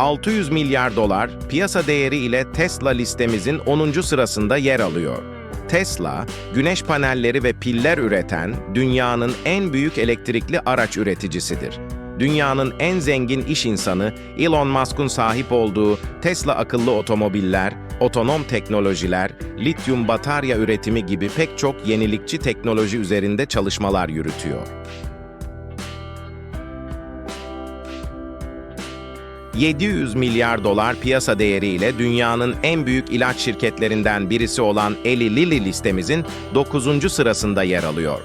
600 milyar dolar piyasa değeri ile Tesla listemizin 10. sırasında yer alıyor. Tesla, güneş panelleri ve piller üreten dünyanın en büyük elektrikli araç üreticisidir. Dünyanın en zengin iş insanı Elon Musk'un sahip olduğu Tesla akıllı otomobiller, otonom teknolojiler, lityum batarya üretimi gibi pek çok yenilikçi teknoloji üzerinde çalışmalar yürütüyor. 700 milyar dolar piyasa değeriyle dünyanın en büyük ilaç şirketlerinden birisi olan Eli Lilly listemizin 9. sırasında yer alıyor.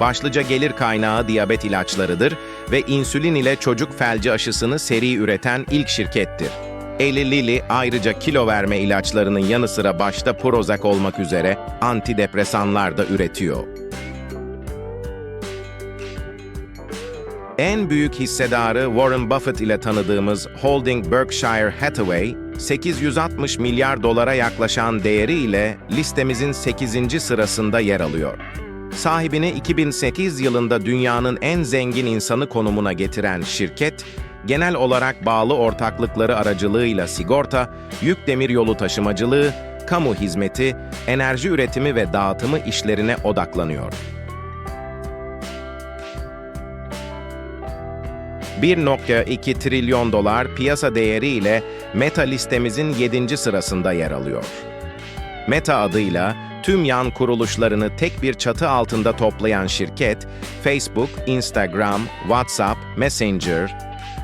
Başlıca gelir kaynağı diyabet ilaçlarıdır ve insülin ile çocuk felci aşısını seri üreten ilk şirkettir. Eli Lilly ayrıca kilo verme ilaçlarının yanı sıra başta Prozac olmak üzere antidepresanlar da üretiyor. En büyük hissedarı Warren Buffett ile tanıdığımız Holding Berkshire Hathaway, 860 milyar dolara yaklaşan değeri ile listemizin 8. sırasında yer alıyor. Sahibini 2008 yılında dünyanın en zengin insanı konumuna getiren şirket, genel olarak bağlı ortaklıkları aracılığıyla sigorta, yük demiryolu taşımacılığı, kamu hizmeti, enerji üretimi ve dağıtımı işlerine odaklanıyor. 1.2 trilyon dolar piyasa değeri ile Meta listemizin 7. sırasında yer alıyor. Meta adıyla tüm yan kuruluşlarını tek bir çatı altında toplayan şirket, Facebook, Instagram, WhatsApp, Messenger,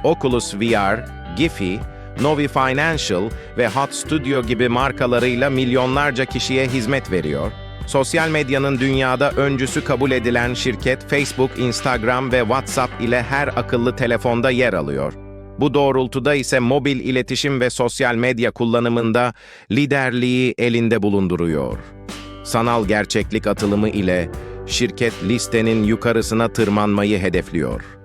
Oculus VR, Giphy, Novi Financial ve Hot Studio gibi markalarıyla milyonlarca kişiye hizmet veriyor. Sosyal medyanın dünyada öncüsü kabul edilen şirket Facebook, Instagram ve WhatsApp ile her akıllı telefonda yer alıyor. Bu doğrultuda ise mobil iletişim ve sosyal medya kullanımında liderliği elinde bulunduruyor. Sanal gerçeklik atılımı ile şirket listenin yukarısına tırmanmayı hedefliyor.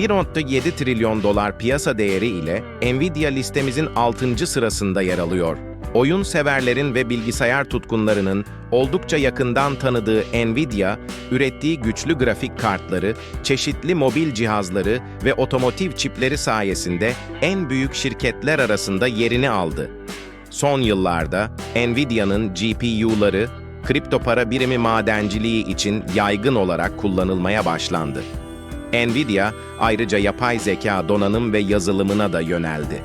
...1.7 trilyon dolar piyasa değeri ile Nvidia listemizin 6. sırasında yer alıyor. Oyun severlerin ve bilgisayar tutkunlarının oldukça yakından tanıdığı Nvidia, ürettiği güçlü grafik kartları, çeşitli mobil cihazları ve otomotiv çipleri sayesinde en büyük şirketler arasında yerini aldı. Son yıllarda Nvidia'nın GPU'ları, kripto para birimi madenciliği için yaygın olarak kullanılmaya başlandı. Nvidia ayrıca yapay zeka donanım ve yazılımına da yöneldi.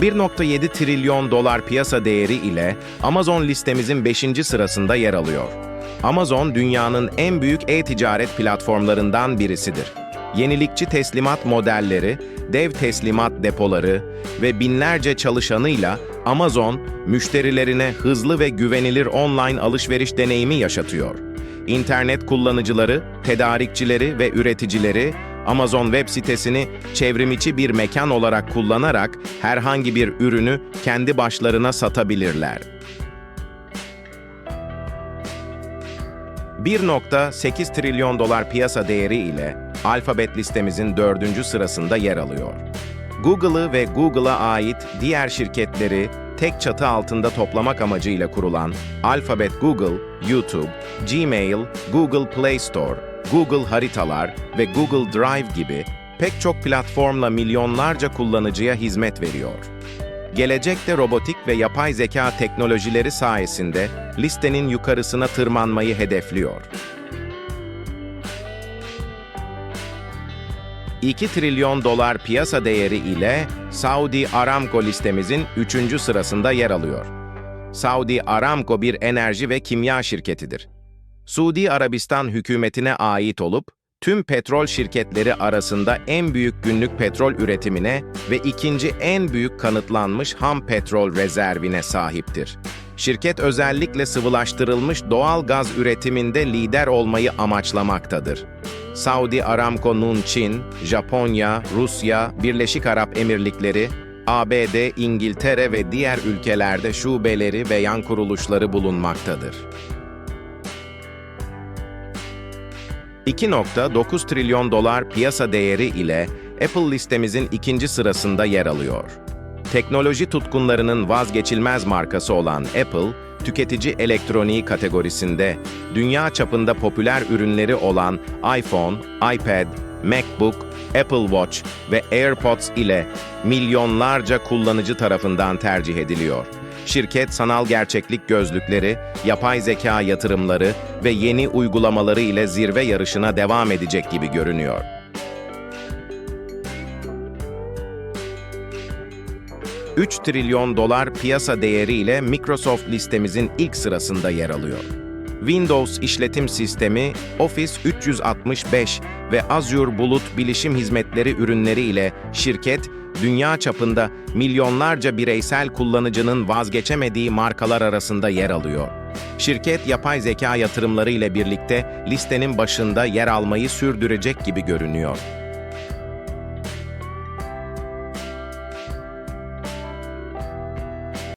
1.7 trilyon dolar piyasa değeri ile Amazon listemizin 5. sırasında yer alıyor. Amazon dünyanın en büyük e-ticaret platformlarından birisidir. Yenilikçi teslimat modelleri, dev teslimat depoları ve binlerce çalışanıyla Amazon, müşterilerine hızlı ve güvenilir online alışveriş deneyimi yaşatıyor. İnternet kullanıcıları, tedarikçileri ve üreticileri Amazon web sitesini çevrimiçi bir mekan olarak kullanarak herhangi bir ürünü kendi başlarına satabilirler. 1.8 trilyon dolar piyasa değeri ile Alphabet listemizin dördüncü sırasında yer alıyor. Google'ı ve Google'a ait diğer şirketleri tek çatı altında toplamak amacıyla kurulan Alphabet Google, YouTube, Gmail, Google Play Store, Google Haritalar ve Google Drive gibi pek çok platformla milyonlarca kullanıcıya hizmet veriyor. Gelecekte robotik ve yapay zeka teknolojileri sayesinde listenin yukarısına tırmanmayı hedefliyor. 2 trilyon dolar piyasa değeri ile Saudi Aramco listemizin 3. sırasında yer alıyor. Saudi Aramco bir enerji ve kimya şirketidir. Suudi Arabistan hükümetine ait olup, tüm petrol şirketleri arasında en büyük günlük petrol üretimine ve ikinci en büyük kanıtlanmış ham petrol rezervine sahiptir. Şirket özellikle sıvılaştırılmış doğal gaz üretiminde lider olmayı amaçlamaktadır. Saudi Aramco'nun Çin, Japonya, Rusya, Birleşik Arap Emirlikleri, ABD, İngiltere ve diğer ülkelerde şubeleri ve yan kuruluşları bulunmaktadır. 2.9 trilyon dolar piyasa değeri ile Apple listemizin ikinci sırasında yer alıyor. Teknoloji tutkunlarının vazgeçilmez markası olan Apple, tüketici elektroniği kategorisinde dünya çapında popüler ürünleri olan iPhone, iPad, MacBook, Apple Watch ve AirPods ile milyonlarca kullanıcı tarafından tercih ediliyor. Şirket sanal gerçeklik gözlükleri, yapay zeka yatırımları ve yeni uygulamaları ile zirve yarışına devam edecek gibi görünüyor. ...3 trilyon dolar piyasa değeriyle Microsoft listemizin ilk sırasında yer alıyor. Windows işletim sistemi, Office 365 ve Azure Bulut bilişim hizmetleri ürünleri ile şirket, dünya çapında milyonlarca bireysel kullanıcının vazgeçemediği markalar arasında yer alıyor. Şirket, yapay zeka yatırımları ile birlikte listenin başında yer almayı sürdürecek gibi görünüyor.